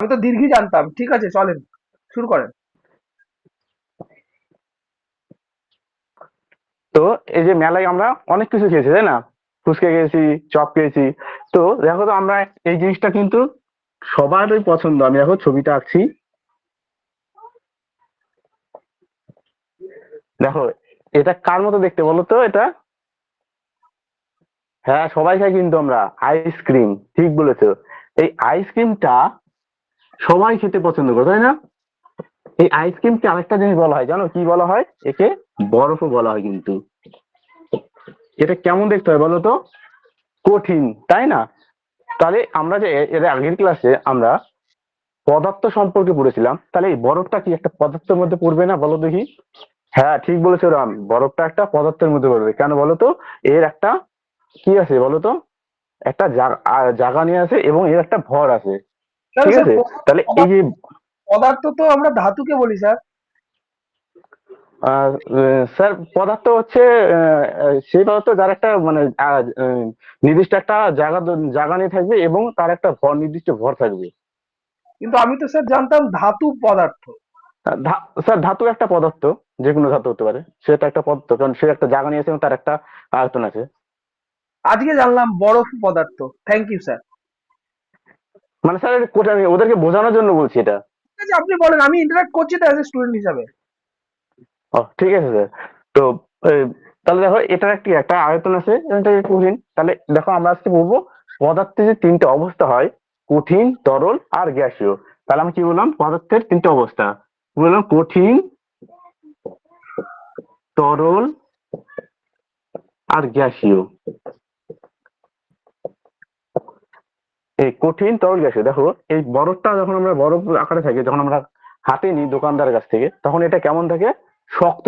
আমি তো দীর্ঘি জানতাম। ঠিক আছে, চলেন, শুরু করেন। তো এই যে মেলায় আমরা অনেক কিছু খেয়েছি, তাই না? ফুচকা খেয়েছি, চপ খেয়েছি। তো দেখো তো আমরা এই জিনিসটা কিন্তু সবারই পছন্দ। আমি দেখো ছবিটা আঁকছি। দেখো, এটা কার মতো দেখতে বলো তো এটা? হ্যাঁ সবাই খাই কিন্তু আমরা। আইসক্রিম ঠিক বলেছ। এই আইসক্রিমটা সবাই খেতে পছন্দ করে, তাই না? এই আইসক্রিমকে আরেকটা জিনিস বলা হয়, জানো কি বলা হয়? একে বরফও বলা হয় কিন্তু। এটা কেমন দেখতে হয় বলো তো? কঠিন, তাই না? তাহলে আমরা যে এর আগের ক্লাসে আমরা পদার্থ সম্পর্কে পড়েছিলাম, তাহলে এই বরফটা কি একটা পদার্থের মধ্যে পড়বে না বলো দেখি? হ্যাঁ ঠিক বলেছ রাম, বরফটা একটা পদার্থের মধ্যে পড়বে। কেন বলো তো? এর একটা কি আছে বলো তো? একটা জাগ- নিয়ে আছে এবং এর একটা ভর আছে। ঠিক আছে তাহলে এই যে পদার্থ তো আমরা ধাতুকে বলি স্যার। স্যার পদার্থ হচ্ছে সেই পদার্থ যার একটা মানে নির্দিষ্ট একটা জায়গা জায়গা নিয়ে থাকবে এবং তার একটা ভর নির্দিষ্ট ভর থাকবে। কিন্তু আমি তো স্যার জানতাম ধাতু পদার্থ। স্যার ধাতু একটা পদার্থ যে কোনো ধাতু হতে পারে। সেটা একটা পদার্থ কারণ সে একটা জায়গা নিয়েছে এবং তার একটা আয়তন আছে। আজকে জানলাম বরফ পদার্থ। থ্যাংক ইউ স্যার মানে স্যার এটা কোথায় আমি ওদেরকে বোঝানোর জন্য বলছি এটা। ঠিক আছে আপনি বলেন আমি ইন্টারাক্ট করছি তো অ্যাজ এ স্টুডেন্ট হিসাবে। ও ঠিক আছে স্যার তো তাহলে দেখো এটার একটি একটা আয়তন আছে এটা কঠিন। তাহলে দেখো আমরা আজকে বলব পদার্থের যে তিনটে অবস্থা হয় কঠিন তরল আর গ্যাসীয়। তাহলে আমি কি বললাম পদার্থের তিনটে অবস্থা। বললাম কঠিন তরল আর গ্যাসীয়। এই কঠিন তরল গ্যাসে, দেখো, এই বরফটা যখন আমরা, বরফ আকারে থাকে, যখন আমরা হাতে নিই দোকানদারের কাছ থেকে, তখন এটা কেমন থাকে? শক্ত